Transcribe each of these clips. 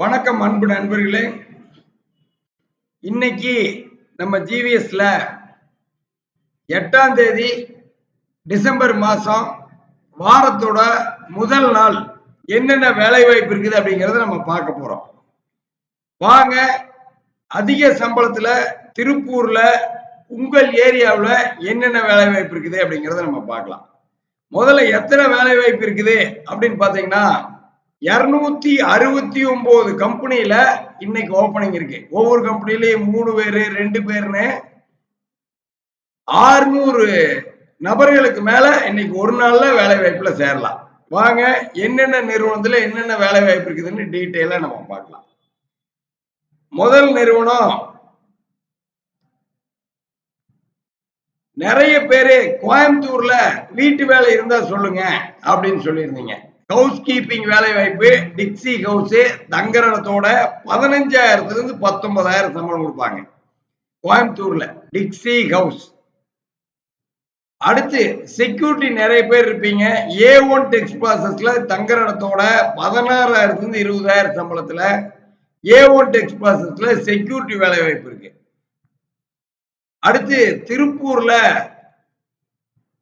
வணக்கம் அன்பு நண்பர்களே. இன்னைக்கு நம்ம ஜிவிஎஸ்ல எட்டாம் தேதி டிசம்பர் மாசம் வாரத்தோட முதல் நாள் என்னென்ன வேலை வாய்ப்பு இருக்குது அப்படிங்கறத நம்ம பார்க்க போறோம். வாங்க அதிக சம்பளத்துல திருப்பூர்ல உங்கள் ஏரியாவில் என்னென்ன வேலை வாய்ப்பு இருக்குது அப்படிங்கறத நம்ம பார்க்கலாம். முதல்ல எத்தனை வேலை வாய்ப்பு இருக்குது அப்படின்னு பாத்தீங்கன்னா இருநூத்தி அறுபத்தி ஒன்பது கம்பெனியில இன்னைக்கு ஓபனிங் இருக்கு. ஒவ்வொரு கம்பெனிலயும் மூணு பேரு ரெண்டு பேருன்னு ஆறுநூறு நபர்களுக்கு மேல இன்னைக்கு ஒரு நாள்ல வேலை வாய்ப்புல சேரலாம். வாங்க என்னென்ன நிறுவனத்துல என்னென்ன வேலை வாய்ப்பு இருக்குதுன்னு டீட்டெயிலா நம்ம பார்க்கலாம். முதல் நிறுவனம் நிறைய பேரு கோயம்புத்தூர்ல வீட்டு வேலை இருந்தா சொல்லுங்க அப்படின்னு சொல்லியிருந்தீங்க. ஹவுஸ் கீப்பிங் வேலை வாய்ப்பு டிக்ஸி ஹவுஸ் தங்கரணத்தோட பதினஞ்சாயிரத்துல இருந்து பத்தொன்பதாயிரம் சம்பளம் கொடுப்பாங்க. கோயம்புத்தூர்ல டிக்ஸி ஹவுஸ் அடுத்து செக்யூரிட்டி நிறைய பேர் இருப்பீங்க. ஏ ஒன் டெக்ஸ் ப்ராசஸ்ல தங்கரணத்தோட பதினாறாயிரத்துல இருந்து இருபதாயிரம் சம்பளத்துல ஏ ஒன் டெக்ஸ் ப்ராசஸ்ல செக்யூரிட்டி வேலை வாய்ப்பு இருக்கு. அடுத்து திருப்பூர்ல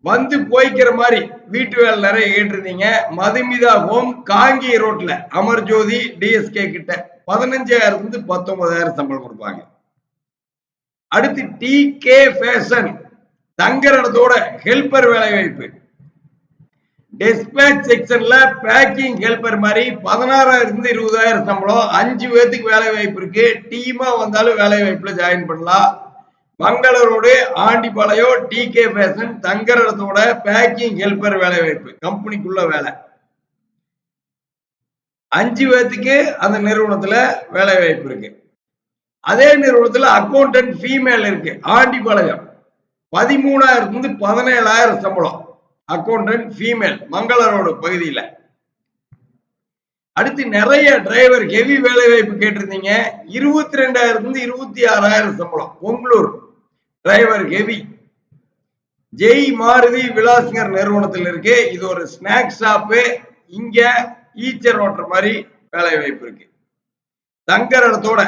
வந்து போய்க்கிற மாதிரி வீட்டு வேலை நிறைய கேட்டிருந்தீங்க. மதுமிதா ஹோம் காங்கி ரோட்ல அமர்ஜோதி டிஎஸ்கே கிட்ட பதினஞ்சாயிரம் இருந்து பத்தொன்பதாயிரம் சம்பளம் கொடுப்பாங்க. அடுத்து டி கே ஃபேஷன் தங்குற இடத்தோட ஹெல்பர் வேலை வாய்ப்பு. டெஸ்பேச் செக்ஷன்ல பேக்கிங் ஹெல்பர் மாதிரி பதினாறாயிரம் இருந்து இருபதாயிரம் சம்பளம். அஞ்சு பேர்த்துக்கு வேலை வாய்ப்பு இருக்கு. டீமா வந்தாலும் வேலை வாய்ப்புல ஜாயின் பண்ணலாம். மங்களரோடு ஆண்டிபாளையம் டி கே ஃபேஷன் இடத்தோட பேக்கிங் ஹெல்பர் வேலை வாய்ப்பு கம்பெனிக்குள்ள வேலை. அஞ்சு பேர்த்துக்கு அந்த நிறுவனத்துல வேலை வாய்ப்பு இருக்கு. அதே நிறுவனத்துல அக்கௌண்டன்ட் ஃபீமேல் இருக்கு ஆண்டிபாளையம். பதிமூணாயிரத்துல இருந்து பதினேழாயிரம் சம்பளம் அக்கௌண்டன்ட் ஃபீமேல் மங்களரோடு பகுதியில். அடுத்து நிறைய டிரைவர் ஹெவி வேலை வாய்ப்பு கேட்டிருந்தீங்க இருபத்தி ரெண்டாயிரத்துல இருந்து இருபத்தி ஆறாயிரம் சம்பளம் பொங்கலூர். டிரைவர் ஹெவி ஜெய் மாருதி விலாசங்கர் நிறுவனத்தில் இருக்கு. இது ஒரு ஸ்நாக் ஷாப்பு இங்க ஈச்சர் ஓட்டுற மாதிரி வேலை வாய்ப்பு இருக்கு. தங்கர் இடத்தோட.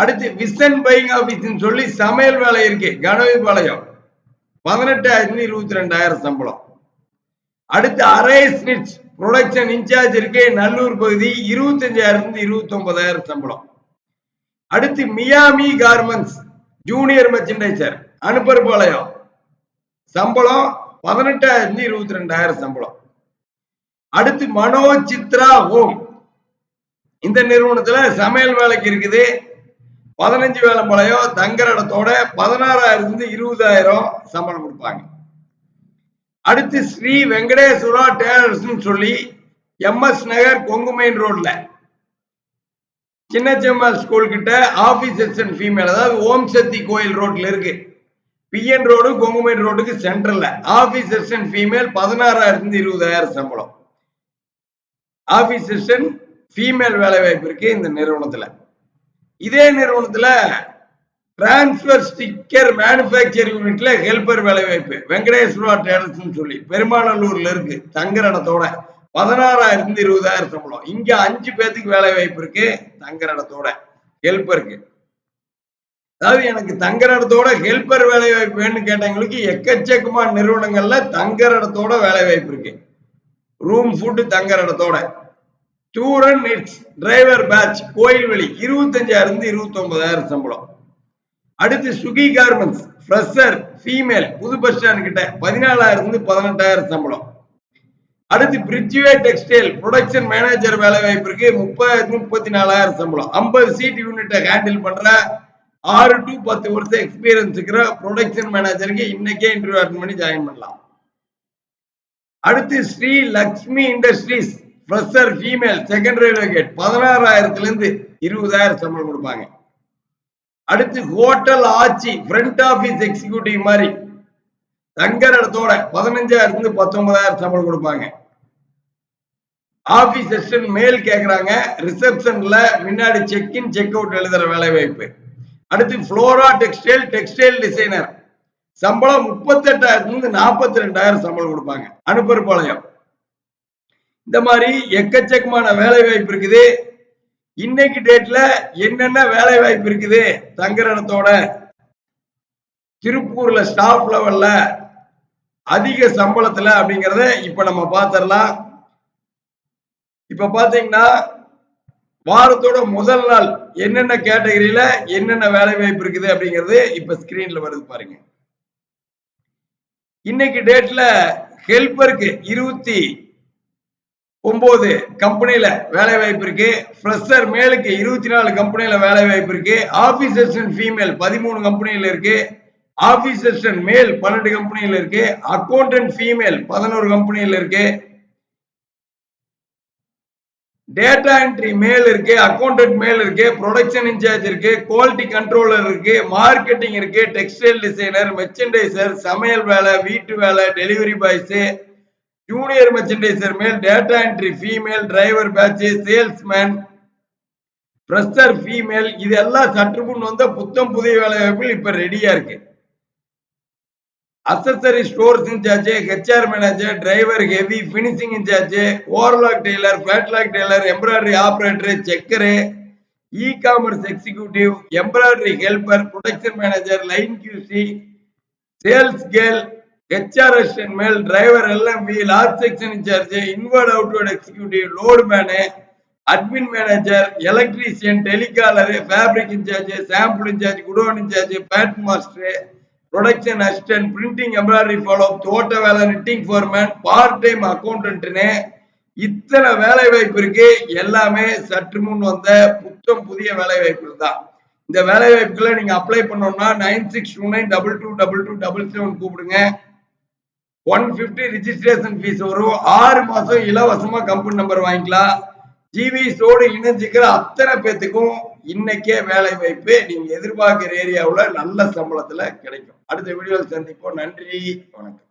அடுத்து விசன் பையிங் ஆபீஸ்ன்னு சொல்லி சமையல் வேலை இருக்கு. கணவிபாளையம் பதினெட்டாயிரத்தி இருபத்தி ரெண்டாயிரம் சம்பளம். அடுத்து அரே ஸ்னிட்ச் ப்ரொடக்ஷன் இன்சார்ஜ் இருக்கு. நல்லூர் பகுதி இருபத்தஞ்சாயிரத்தி இருபத்தி ஒன்பதாயிரம் சம்பளம். அடுத்து Miami garments junior merchandiser Anupparpalayam சம்பளம் பதினெட்டாயிரத்தி இருபத்தி ரெண்டாயிரம் சம்பளம். அடுத்து மனோ சித்ரா ஹோம் இந்த நிறுவனத்துல சமையல் வேலைக்கு இருக்குது. பதினஞ்சு வேலை பாளையம் தங்குற இடத்தோட பதினாறாயிரத்துல இருபதாயிரம் சம்பளம் கொடுப்பாங்க. அடுத்து ஸ்ரீ வெங்கடேஸ்வரா டேலர்ஸ் சொல்லி எம்எஸ் நகர் கொங்குமைன் ரோட்ல சின்னச்செம்மாள் ஸ்கூல் கிட்ட ஆபீஸ் செக்ஷன் ஃபீமேல் அதாவது ஓம் சக்தி கோயில் ரோட்ல இருக்கு. பிஎன் ரோடு கொங்குமேட் ரோடுக்கு சென்ட்ரல்ல ஆபீஸ் செக்ஷன் ஃபீமேல் பதினாறாயிரத்து இருபதாயிரம் சம்பளம். ஆபீஸ் செக்ஷன் ஃபீமேல் வேலை வாய்ப்பு இருக்கு இந்த நிறுவனத்துல. இதே நிறுவனத்துல டிரான்ஸ்பர் ஸ்டிக்கர் மேனுபேக்சர் யூனிட்ல ஹெல்பர் வேலை வாய்ப்பு வெங்கடேஸ்வரா டேலர்ஸ் சொல்லி பெருமாநல்லூர்ல இருக்கு தங்குற இடத்தோட. பதினாறாயிரத்தி இருபதாயிரம் சம்பளம். இங்க அஞ்சு பேத்துக்கு வேலை வாய்ப்பு இருக்கு தங்குற இடத்தோட ஹெல்பருக்கு அதாவது எனக்கு தங்குற இடத்தோட ஹெல்பர் வேலை வாய்ப்பு வேணும்னு கேட்டவங்களுக்கு எக்கச்சக்கமா நிறுவனங்கள்ல தங்குற இடத்தோட வேலை வாய்ப்பு இருக்கு. ரூம் ஃபுட்டு தங்குற இடத்தோட. Tour and knits driver badge Koilveli இருபத்தஞ்சாயிரம் இருந்து இருபத்தி ஒன்பதாயிரம் சம்பளம். அடுத்து சுகி கார்மெண்ட்ஸ் ஃப்ரெஷர் ஃபீமேல் புது பஸ் ஸ்டாண்ட் கிட்ட பதினாலாயிரம் இருந்து பதினெட்டாயிரம் சம்பளம். அடுத்து பிரிட்ஜ்வே டெக்ஸ்டைல் ப்ரொடக்ஷன் மேனேஜர் வேலை வாய்ப்பிற்கு முப்பது முப்பத்தி நாலாயிரம் சம்பளம். ஐம்பது சீட் யூனிட்டை ஹேண்டில் பண்ற ஆறு டு பத்து வருஷம் எக்ஸ்பீரியன்ஸ் இருக்கிற ப்ரொடக்ஷன் மேனேஜருக்கு இன்னைக்கே இன்டர்வியூ அட்டன் பண்ணி ஜாயின் பண்ணலாம். அடுத்து Sri Lakshmi industries fresher female second railway பதினாறாயிரத்துல இருந்து இருபதாயிரம் சம்பளம் கொடுப்பாங்க. அடுத்து ஹோட்டல் ஆட்சி ஃப்ரண்ட் ஆபீஸ் எக்ஸிக்யூட்டிவ் மாதிரி. தங்கர் இடத்தோட பதினஞ்சாயிரத்துல இருந்து பத்தொன்பதாயிரம் சம்பளம் கொடுப்பாங்க. ஆபீசர்ஸ் மேல் கேக்குறாங்க. ரிசப்ஷன்ல முன்னாடி செக் இன் செக் அவுட் எழுதுற வேலை வாய்ப்பு. அடுத்து ஃப்ளோரா டெக்ஸ்டைல் டெக்ஸ்டைல் டிசைனர் சம்பளம் முப்பத்தெட்டாயிரத்துல இருந்து நாற்பத்தி ரெண்டாயிரம் சம்பளம் கொடுப்பாங்க. அனுப்பருப்பாளையம் இந்த மாதிரி எக்கச்சக்கமான வேலை வாய்ப்பு இருக்குது. இன்னைக்கு டேட்ல என்னென்ன வேலை வாய்ப்பு இருக்குது? தங்கரணத்தோட திருப்பூர்ல ஸ்டாஃப் லெவல்ல அதிக சம்பளத்துல அப்படிங்கறத இப்ப நம்ம பாத்திரலாம் இப்ப பாத்தீங்கன்னா வாரத்தோட முதல் நாள் என்னென்ன கேட்டகரியில என்னென்ன வேலை வாய்ப்பு இருக்குது அப்படிங்கிறது இப்ப ஸ்கிரீன்ல வருது பாருங்க. இன்னைக்கு டேட்ல ஹெல்பருக்கு இருபத்தி ஒன்பது கம்பெனியில வேலை வாய்ப்பு இருக்கு. ஃப்ரெஷர் மேலுக்கு இருபத்தி நாலு கம்பெனியில வேலை வாய்ப்பு இருக்கு. ஆபீஸ் அசிஸ்டன்ட் ஃபீமேல் பதிமூணு கம்பெனியில இருக்கு. ஆபீஸ் அசிஸ்டன்ட் மேல் பன்னெண்டு கம்பெனியில இருக்கு. அக்கௌண்டன்ட் ஃபீமேல் பதினோரு கம்பெனியில இருக்கு. டேட்டா என்ட்ரி மேல் இருக்கு அக்கௌண்டன்ட் மேல் இருக்கு ப்ரொடக்ஷன் இன்சார்ஜ் இருக்கு குவாலிட்டி கண்ட்ரோலர் இருக்கு மார்க்கெட்டிங் இருக்கு டெக்ஸ்டைல் டிசைனர் மெர்ச்சன்டைசர் சமையல் வேலை வீட்டு வேலை delivery boys junior merchandiser male data entry female driver badge salesman fresher female இதெல்லாம் சற்று முன் வந்த புத்தம் புதிய வேலை வாய்ப்புகள் இப்ப ரெடியா இருக்கு. Accessory stores incharge HR manager driver heavy finishing incharge overlock tailor flatlock tailor embroidery operator checker e commerce executive embroidery helper production manager line QC sales girl HR assistant male driver L M B large section incharge inward outward executive load man admin manager electrician telecaller fabric incharge sample incharge godown incharge pad master production assistant printing embroidery follow தோட்ட வேலை knitting foreman part time அக்கௌண்டன்ட்னு இத்தனை வேலை வாய்ப்பு இருக்கு. எல்லாமே சற்று முன் வந்த புத்தம் புதிய வேலை வாய்ப்புகள் தான். இந்த வேலை வாய்ப்புகளை நீங்க அப்ளை பண்ணோம்னா nine six two nine double two double two double seven கூப்பிடுங்க. ஒன் பிப்டி ரிஜிஸ்ட்ரேஷன் ஃபீஸ் வரும். ஆறு மாசம் இலவசமா கம்பெனி நம்பர் வாங்கிக்கலாம். ஜிவிஸோடு இணைஞ்சிக்கிற அத்தனை பேத்துக்கும் இன்னைக்கே வேலை வாய்ப்பு நீங்க எதிர்பார்க்கிற ஏரியாவுல நல்ல சம்பளத்துல கிடைக்கும். அடுத்த வீடியோவில் சந்திப்போம். நன்றி. வணக்கம்.